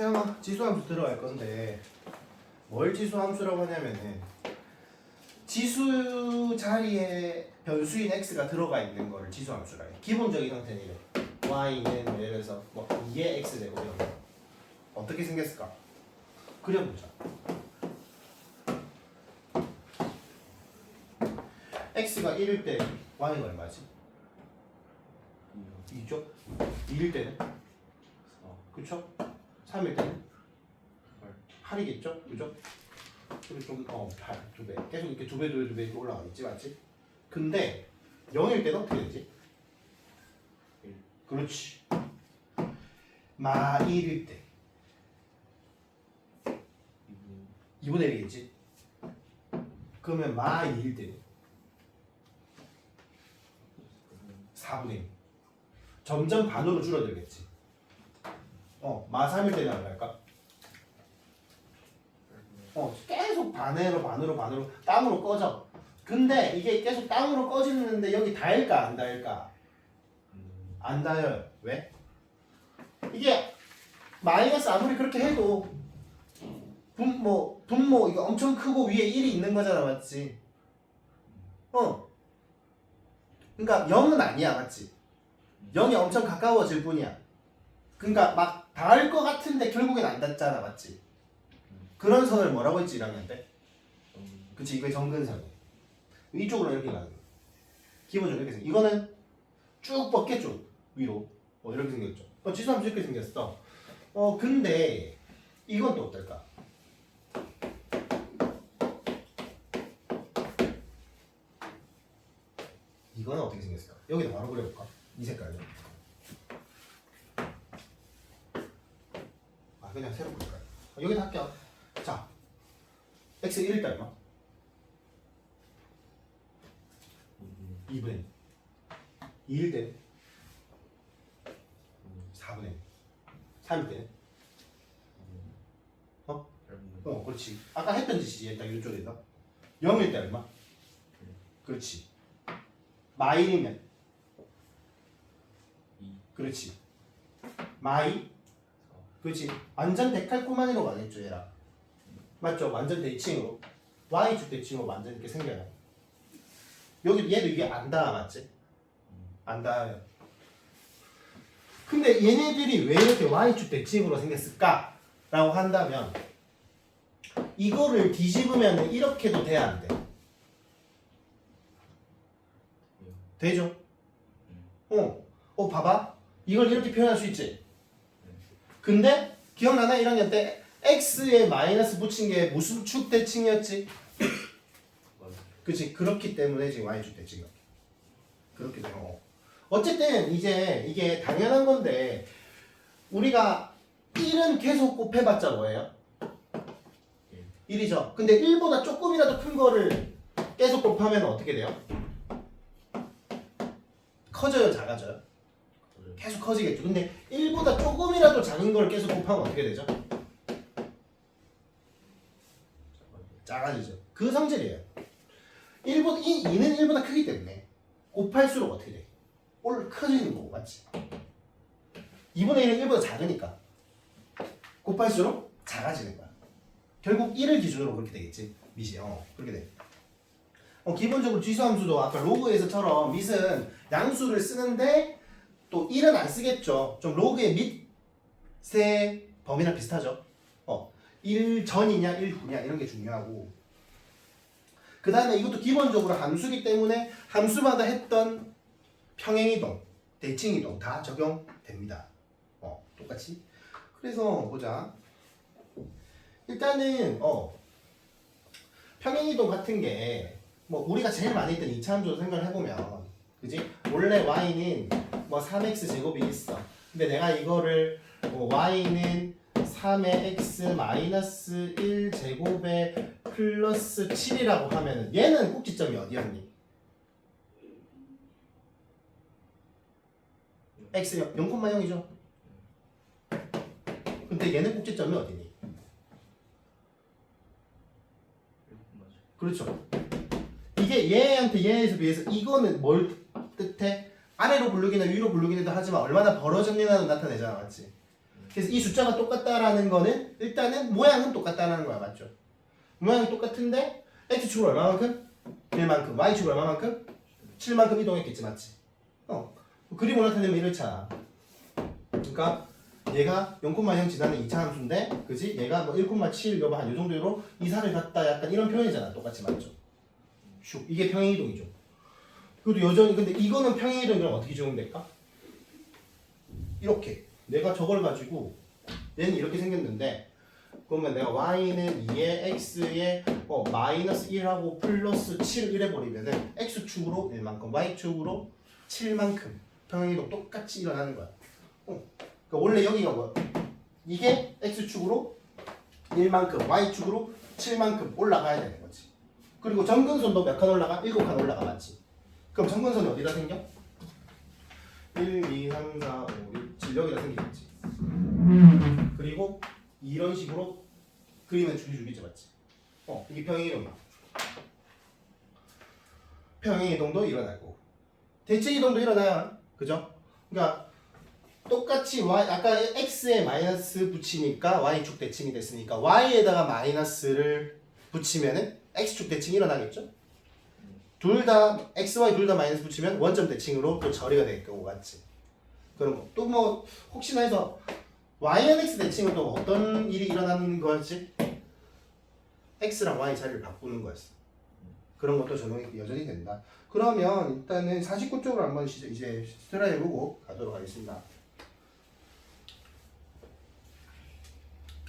태영아 지수함수 들어갈 건데 뭘 지수함수라고 하냐면은 지수 자리에 변수인 x가 들어가 있는 거를 지수함수라 해. 기본적인 형태는 y는 뭐 예를 들어서 뭐 2의 x 되고. 어떻게 생겼을까? 그려보자. x가 1일 때 y가 얼마지? 2죠? 2일 때는? 그쵸? 3일 때는? 8이겠죠? 그죠? 그리고 좀, 어, 8, 두 배. 계속 이렇게 두 배, 두 배, 두 배 이렇게 올라가겠지, 맞지? 근데 0일 때는 어떻게 되지? 그렇지. 마 1일 때 2분의 1이겠지? 그러면 마 2일 때는 4분의 1. 점점 반으로 줄어들겠지. 어, 마 3일 때는 얼마일까? 어, 계속 반으로 반으로 반으로 땅으로 꺼져. 근데 이게 계속 땅으로 꺼지는데 여기 닿을까 안 닿을까? 안 닿아요. 왜? 이게 마이너스 아무리 그렇게 해도 분모 분모 이거 엄청 크고 위에 1이 있는 거잖아, 맞지? 어. 그러니까 0은 아니야, 맞지? 0이 엄청 가까워질 뿐이야. 그러니까 막 닿을 것 같은데 결국엔 안 닿잖아, 맞지? 그런 선을 뭐라고 했지 1학년 때? 그치 이게 정근선이 이쪽으로 이렇게 가는 기본적으로 이렇게 생 이거는 쭉 뻗겠죠 위로. 어 이렇게 생겼죠. 어 지수함수 이렇게 생겼어. 어 근데 이건 또 어떨까? 이거는 어떻게 생겼을까? 여기다 바로 그려볼까? 이 색깔로 아 그냥 새로 어, 여기다 할게요. 자 x 1일 때 얼마? 2분의 2일 때 4분의 3일 때 어? 어 그렇지. 아까 했던 짓이지 딱 이쪽에다 0일 때 얼마? 그렇지. 마일이면. 그렇지. 마이 그렇지 완전 데칼코마니로 가겠죠 얘랑 맞죠 완전 대칭으로 y축 대칭으로 완전 이렇게 생겨요 여기 얘도 이게 안 닿아 맞지? 안 닿아요 근데 얘네들이 왜 이렇게 y축 대칭으로 생겼을까? 라고 한다면 이거를 뒤집으면 이렇게도 돼야 안 돼? 되죠? 어, 어 봐봐 이걸 이렇게 표현할 수 있지? 근데 기억나나 1학년 때 x에 마이너스 붙인 게 무슨 축 대칭이었지? 그치 그렇기 때문에 지금 y축 대칭이야 그렇게 돼요 어. 어쨌든 이제 이게 당연한 건데 우리가 1은 계속 곱해봤자 뭐예요? 1이죠 근데 1보다 조금이라도 큰 거를 계속 곱하면 어떻게 돼요? 커져요 작아져요? 계속 커지겠죠. 근데 1보다 조금이라도 작은 걸 계속 곱하면 어떻게 되죠? 작아지죠. 그 성질이에요. 1보다, 2, 2는 1보다 크기 때문에 곱할수록 어떻게 돼? 올 커지는 거고 맞지? 2분의 1은 1보다 작으니까 곱할수록 작아지는 거야. 결국 1을 기준으로 그렇게 되겠지. 밑이 어 그렇게 돼. 어, 기본적으로 지수함수도 아까 로그에서처럼 밑은 양수를 쓰는데 또 1은 안 쓰겠죠 좀 로그의 밑의 범위랑 비슷하죠 어, 1 전이냐 1 후냐 이런 게 중요하고 그 다음에 이것도 기본적으로 함수기 때문에 함수마다 했던 평행이동, 대칭이동 다 적용됩니다. 어, 똑같이. 그래서 보자. 일단은 어 평행이동 같은 게 뭐 우리가 제일 많이 했던 2차 함수로 생각을 해보면 그지? 원래 y는 뭐 3x 제곱이 있어. 근데 내가 이거를 뭐 y는 3의 x 마이너스 1 제곱에 플러스 7이라고 하면은 얘는 꼭지점이 어디였니? x 0,0이죠. 근데 얘는 꼭지점이 어디니? 그렇죠. 이게 얘한테 얘에서 비해서 이거는 뭘 뜻해? 아래로 부르기나 위로 부르기는 하지만 얼마나 벌어졌냐는 나타내잖아, 맞지? 그래서 이 숫자가 똑같다라는 거는 일단은 모양은 똑같다라는 거야 맞죠? 모양이 똑같은데 x축으로 얼마만큼? 1만큼 y축으로 얼마만큼? 7만큼 이동했겠지 맞지? 어 그림으로 나타내면 이렇잖아 그러니까 얘가 0,0 지나는 2차 함수인데 그지? 얘가 뭐 1,7 여봐 한요 정도로 이사를 갔다 약간 이런 표현이잖아 똑같이 맞죠? 슉 이게 평행이동이죠 그리고 여전히 근데 이거는 평행이동이랑 어떻게 적용될까? 이렇게 내가 저걸 가지고 얘는 이렇게 생겼는데 그러면 내가 y는 2에 x에 어, 마이너스 1하고 플러스 7을 이래버리면은 x축으로 1만큼 y축으로 7만큼 평행이동 똑같이 일어나는 거야 어. 그러니까 원래 여기가 뭐야? 이게 x축으로 1만큼 y축으로 7만큼 올라가야 되는 거지 그리고 점근선도 몇 칸 올라가? 7칸 올라가 맞지? 그럼 점근선이 어디다 생겨? 1, 2, 3, 4, 5, 6, 7 여기다 생기겠지 그리고 이런 식으로 그리면 줄줄이죠 맞지? 어 이게 평행이동이야 평행이동도 일어나고 대칭이동도 일어나요 그죠? 그러니까 똑같이 y 아까 x에 마이너스 붙이니까 y축 대칭이 됐으니까 y에다가 마이너스를 붙이면은 x축 대칭이 일어나겠죠? 둘 다 x, y 둘 다 마이너스 붙이면 원점 대칭으로 또 처리가 될 거고 같지. 그런 거. 또 뭐 혹시나 해서 YNX 대칭은 또 어떤 일이 일어나는 거였지? X랑 Y 자리를 바꾸는 거였어. 그런 것도 적용이 여전히 된다. 그러면 일단은 49쪽으로 한번 이제 스트라이 해보고 가도록 하겠습니다.